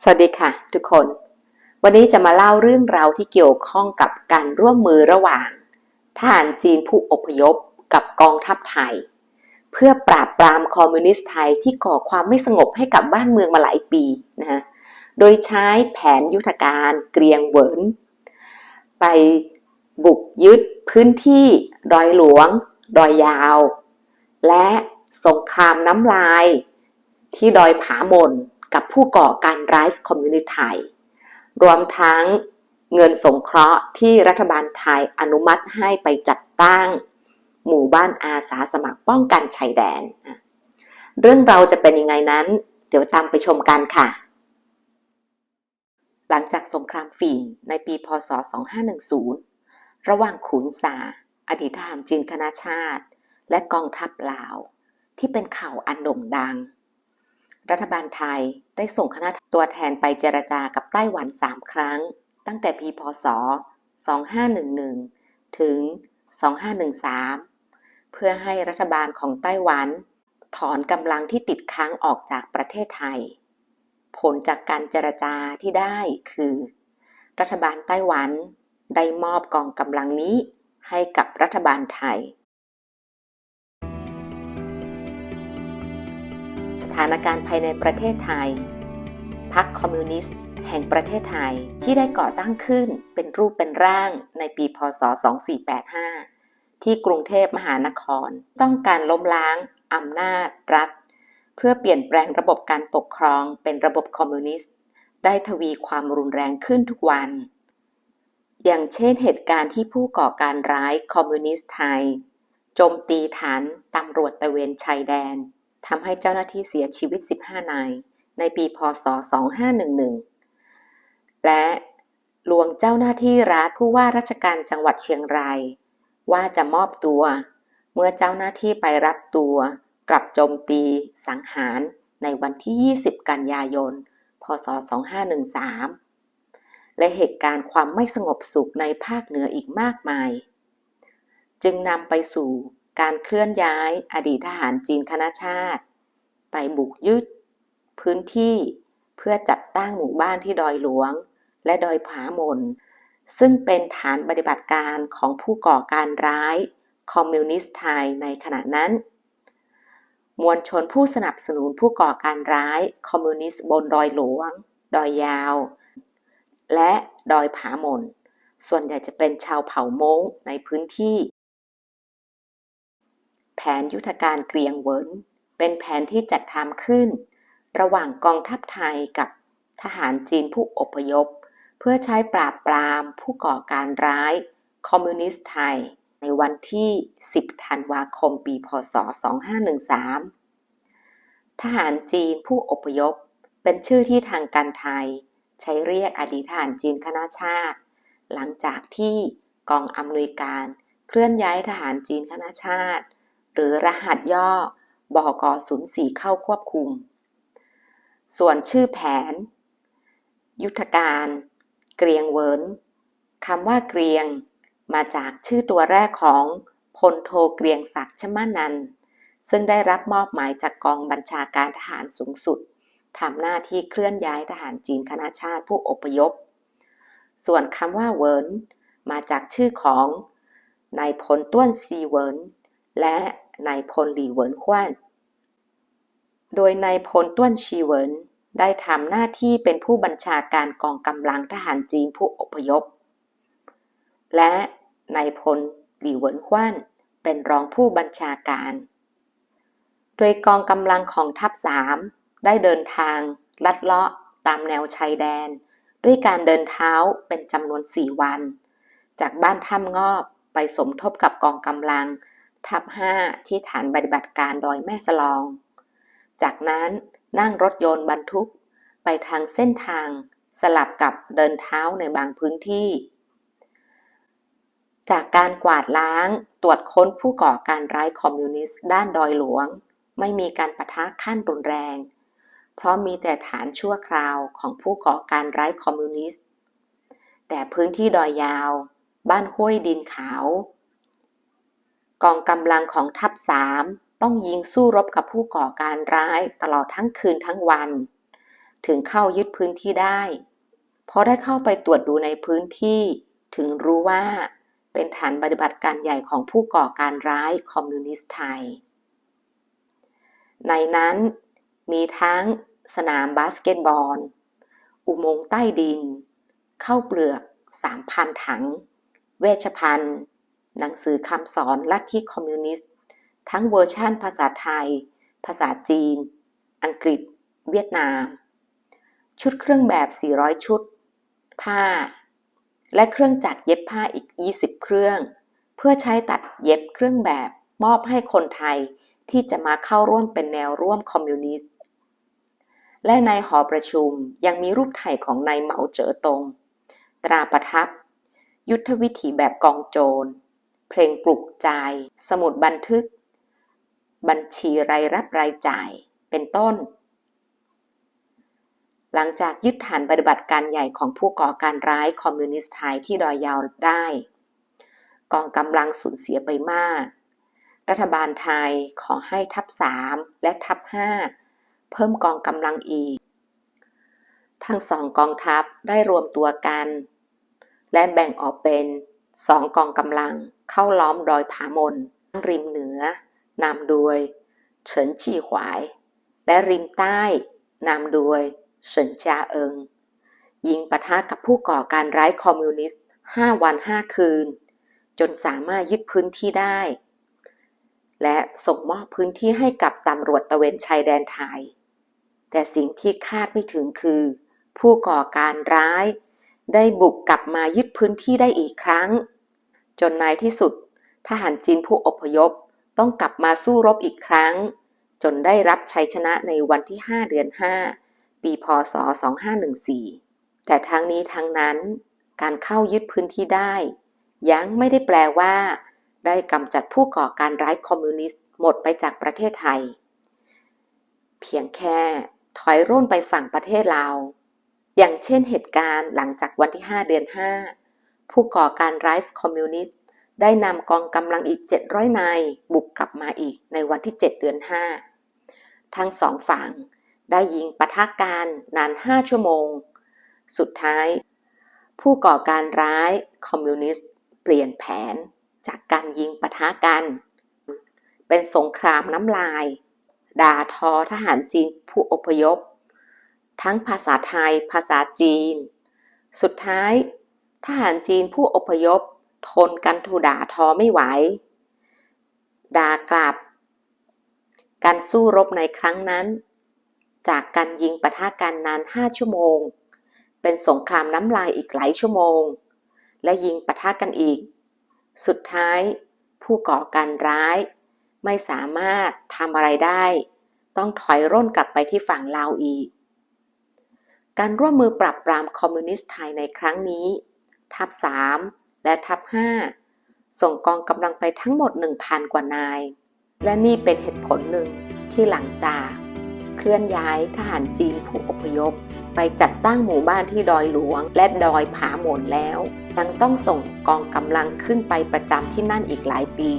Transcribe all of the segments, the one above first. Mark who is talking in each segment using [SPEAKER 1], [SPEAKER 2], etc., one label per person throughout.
[SPEAKER 1] สวัสดีค่ะ ทุกคน วันนี้จะมาเล่าเรื่องราวที่เกี่ยวข้องกับการร่วมมือระหว่างทหารจีนผู้อพยพกับกองทัพไทย เพื่อปราบปรามคอมมิวนิสต์ไทยที่ก่อความไม่สงบให้กับบ้านเมืองมาหลายปีนะฮะโดยใช้แผนยุทธการเกรียงเหวินไปบุกยึดพื้นที่ดอยหลวง ดอยยาว และสงครามน้ำลาย ที่ดอยผาหม่น กับผู้ก่อการร้ายคอมมิวนิสต์ไทย รวมทั้งเงินสงเคราะห์ที่รัฐบาลไทยอนุมัติให้ไปจัดตั้ง หมู่บ้านอาสาสมัครป้องกันชายแดน เรื่องเราจะเป็นยังไงนั้น เดี๋ยวตามไปชมกันค่ะ หลังจากสงครามฝิ่นในปีพศ 2510 ระหว่างขุนสา อดีตทหารจีนคณะชาติ และกองทัพลาว ที่เป็นข่าวอันโด่งดัง รัฐบาลไทยได้ส่งคณะตัวแทนไปเจรจากับไต้หวัน 3 ครั้ง ตั้งแต่ปีพศ 2511 ถึง 2513 เพื่อให้รัฐบาลของไต้หวัน ถอนกำลังที่ติดค้างออกจากประเทศไทย ผลจากการเจรจาที่ได้คือ รัฐบาลไต้หวันได้มอบกองกำลังนี้ให้กับรัฐบาลไทย สถานการณ์ภายในประเทศไทย พรรคคอมมิวนิสต์แห่งประเทศไทยที่ได้ก่อตั้งขึ้นเป็นรูปเป็นร่างในปีพศ 2485 ที่กรุงเทพมหานคร ต้องการล้มล้างอำนาจรัฐ เพื่อเปลี่ยนแปลงระบบการปกครองเป็นระบบคอมมิวนิสต์ ได้ทวีความรุนแรงขึ้นทุกวัน อย่างเช่นเหตุการณ์ที่ผู้ก่อการร้ายคอมมิวนิสต์ไทยโจมตีฐานตำรวจตะเวนชายแดน ทำให้เจ้าหน้าที่เสียชีวิต 15 นาย ในปีพศ 2511 และลวงเจ้าหน้าที่รัฐผู้ว่าราชการจังหวัดเชียงราย ว่าจะมอบตัว เมื่อเจ้าหน้าที่ไปรับตัว กลับโจมตีสังหารในวันที่ 20 กันยายน พศ 2513 และเหตุการณ์ความไม่สงบสุขในภาคเหนืออีกมากมาย จึงนำไปสู่ การเคลื่อนย้ายอดีตทหารจีนคณะชาติ ไปบุกยึด พื้นที่เพื่อจัดตั้งหมู่บ้านที่ดอยหลวง และดอยผามน ซึ่งเป็นฐานปฏิบัติการของผู้ก่อการร้าย คอมมิวนิสต์ไทยในขณะนั้น มวลชนผู้สนับสนุนผู้ก่อการร้าย คอมมิวนิสต์บนดอยหลวง ดอยยาว และดอยผามน ส่วนใหญ่จะเป็นชาวเผ่ามงในพื้นที่ นยุทธการเกรียงเวินเป็นแผนที่จัดทำขึ้น ระหว่างกองทัพไทยกับทหารจีนผู้อพยพ เพื่อใช้ปราบปรามผู้ก่อการร้าย คอมมิวนิสต์ไทย ในวันที่ 10 ธันวาคม ปี พศ 2513 ทหารจีนผู้อพยพ เป็นชื่อที่ทางการไทย ใช้เรียกอดีตทหารจีนคณะชาติ หลังจากที่กองอำนวยการเคลื่อนย้ายทหารจีนคณะชาติ หรือรหัสย่อบก04 เข้าควบคุม ส่วนชื่อแผน ยุทธการ เกรียงเวินคำว่าเกรียง มาจากชื่อตัวแรกของพลโทเกรียงศักดิ์ชมานัน ซึ่งได้รับมอบหมายจากกองบัญชาการทหารสูงสุดทำหน้าที่เคลื่อนย้ายทหารจีนคณะชาติผู้อพยพ ส่วนคำว่าเวินมาจากชื่อของนายพลต้วนซีเวินและ นายพลหลีเหวินขว้าน โดยนายพลต้วนชีเหวินได้ทำหน้าที่เป็นผู้บัญชาการกองกำลังทหารจีนผู้อพยพ และนายพลหลีเหวินขว้านเป็นรองผู้บัญชาการ โดยกองกำลังของทัพสามได้เดินทาง ลัดเลาะตามแนวชายแดน ด้วยการเดินเท้าเป็นจำนวน4วัน จากบ้านถ้ำงอบไปสมทบกับกองกำลัง ทัพ5ที่ฐานปฏิบัติการดอยแม่สลอง จากนั้นนั่งรถยนต์บรรทุกไปทางเส้นทางสลับกับเดินเท้าในบางพื้นที่ จากการกวาดล้างตรวจค้นผู้ก่อการร้ายคอมมิวนิสต์ด้านดอยหลวง ไม่มีการประทะขั้นรุนแรง เพราะมีแต่ฐานชั่วคราวของผู้ก่อการร้ายคอมมิวนิสต์ แต่พื้นที่ดอยยาว บ้านห้วยดินขาว กองกำลังของทัพสามต้องยิงสู้รบกับผู้ก่อการร้ายตลอดทั้งคืนทั้งวัน ถึงเข้ายึดพื้นที่ได้พอได้เข้าไปตรวจดูในพื้นที่ ถึงรู้ว่าเป็นฐานปฏิบัติการใหญ่ของผู้ก่อการร้ายคอมมิวนิสต์ไทย ในนั้นมีทั้งสนามบาสเกตบอล อุโมงค์ใต้ดิน เข้าเปลือก 3,000 ถัง เวชภัณฑ์ หนังสือคำสอนลัทธิคอมมิวนิสต์ ทั้งเวอร์ชั่นภาษาไทย ภาษาจีน อังกฤษ เวียดนาม ชุดเครื่องแบบ 400 ชุด ผ้า และเครื่องจักรเย็บผ้าอีก 20 เครื่อง เพื่อใช้ตัดเย็บเครื่องแบบมอบให้คนไทยที่จะมาเข้าร่วมเป็นแนวร่วมคอมมิวนิสต์ และในหอประชุมยังมีรูปถ่ายของนายเหมาเจ๋อตง ตราประทับ ยุทธวิธีแบบกองโจร เพลงปลุกใจ สมุดบันทึก บัญชีรายรับรายจ่าย เป็นต้น หลังจากยึดฐานปฏิบัติการใหญ่ของผู้ก่อการร้ายคอมมิวนิสต์ไทยที่ดอยยาวได้ กองกำลังสูญเสียไปมาก รัฐบาลไทยขอให้ทัพ3และทัพ5เพิ่มกองกำลังอีก ทั้งสองกองทัพได้รวมตัวกัน และแบ่งออกเป็น สองกองกำลังเข้าล้อมดอยผามนริมเหนือนำโดยเฉินจีหวาย และริมใต้นำโดยเฉินจาเอิง ยิงปะทะกับผู้ก่อการร้ายคอมมิวนิสต์ 5 วัน 5 คืน จนสามารถยึดพื้นที่ได้ และส่งมอบพื้นที่ให้กับตำรวจตะเวนชายแดนไทย แต่สิ่งที่คาดไม่ถึงคือ ผู้ก่อการร้าย ได้บุกกลับมายึดพื้นที่ได้อีกครั้ง จนในที่สุด ทหารจีนผู้อพยพต้องกลับมาสู้รบอีกครั้ง จนได้รับชัยชนะในวันที่ 5 เดือน 5 ปีพศ 2514 แต่ทั้งนี้ทั้งนั้น การเข้ายึดพื้นที่ได้ ยังไม่ได้แปลว่า ได้กำจัดผู้ก่อการร้ายคอมมิวนิสต์หมดไปจากประเทศไทย เพียงแค่ถอยร่นไปฝั่งประเทศลาว อย่างเช่นเหตุการณ์หลังจากวันที่ 5 เดือน 5 ผู้ก่อการร้ายคอมมิวนิสต์ได้นำกองกำลังอีก 700 นายบุกกลับมาอีกในวันที่ 7 เดือน 5 ทั้งสองฝั่งได้ยิงปะทะการนาน 5 ชั่วโมง สุดท้าย ผู้ก่อการร้ายคอมมิวนิสต์เปลี่ยนแผนจากการยิงปะทะกัน เป็นสงครามน้ำลาย ด่าทอทหารจีนผู้อพยพ ทั้งภาษาไทย ภาษาจีน สุดท้าย ทหารจีนผู้อพยพ ทนกันถูด่าทอไม่ไหว ด่ากลับ การสู้รบในครั้งนั้น จากการยิงปะทะกันนาน5ชั่วโมง เป็นสงครามน้ำลายอีกหลายชั่วโมง และยิงปะทะกันอีก สุดท้ายผู้ก่อการร้าย ไม่สามารถทำอะไรได้ ต้องถอยร่นกลับไปที่ฝั่งลาวอีก การร่วมมือปราบปรามคอมมิวนิสต์ไทยในครั้งนี้ ทัพ 3 และทัพ 5 ส่งกองกำลังไปทั้งหมด 1,000 กว่านาย และนี่เป็นเหตุผลหนึ่งที่หลังจากเคลื่อนย้ายทหารจีนผู้อพยพ ไปจัดตั้งหมู่บ้านที่ดอยหลวง และดอยผาหมนแล้วยังต้องส่งกองกำลังขึ้นไปประจำที่นั่นอีกหลายปี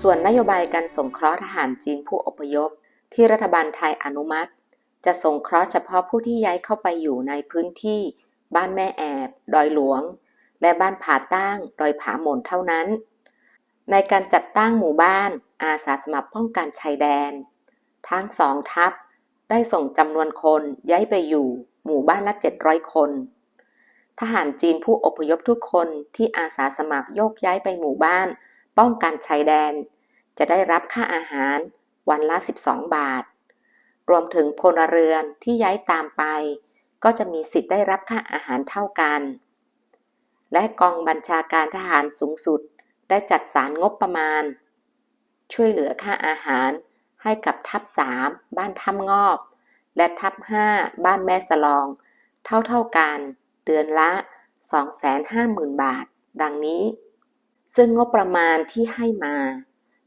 [SPEAKER 1] ส่วนนโยบายการส่งเคราะห์ทหารจีนผู้อพยพ ที่รัฐบาลไทยอนุมัติ จะส่งเคราะห์เฉพาะผู้ที่ย้ายเข้าไปอยู่ในพื้นที่ บ้านแม่แอบ ดอยหลวง และบ้านผาตั้งดอยผาหมนเท่านั้น ในการจัดตั้งหมู่บ้านอาสาสมัครป้องกันชายแดน ทั้งสองทัพได้ส่งจำนวนคนย้ายไปอยู่ หมู่บ้านละ 700 คน ทหารจีนผู้อพยพทุกคนที่อาสาสมัครโยกย้ายไปหมู่บ้าน ป้องกันชายแดน จะได้รับค่าอาหารวันละ 12 บาท รวมถึงพลเรือนที่ย้ายตามไป ก็จะมีสิทธิ์ได้รับค่าอาหารเท่ากัน และกองบัญชาการทหารสูงสุด ได้จัดสารงบประมาณ ช่วยเหลือค่าอาหารให้กับทัพ3บ้านถ้ำงอบ และทัพ5บ้านแม่สลอง เท่าๆกัน เดือนละ 250,000 บาท ดังนี้ ซึ่งงบประมาณที่ให้มา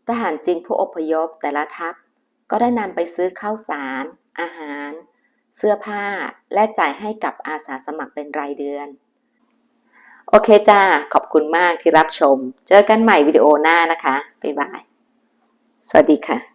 [SPEAKER 1] ทหารจีนผู้อพยพแต่ละทัพ ก็ได้นำไปซื้อข้าวสาร อาหาร เสื้อผ้า และจ่ายให้กับอาสาสมัครเป็นรายเดือน โอเคจ้า ขอบคุณมากที่รับชม เจอกันใหม่วิดีโอหน้านะคะ บ๊ายบาย สวัสดีค่ะ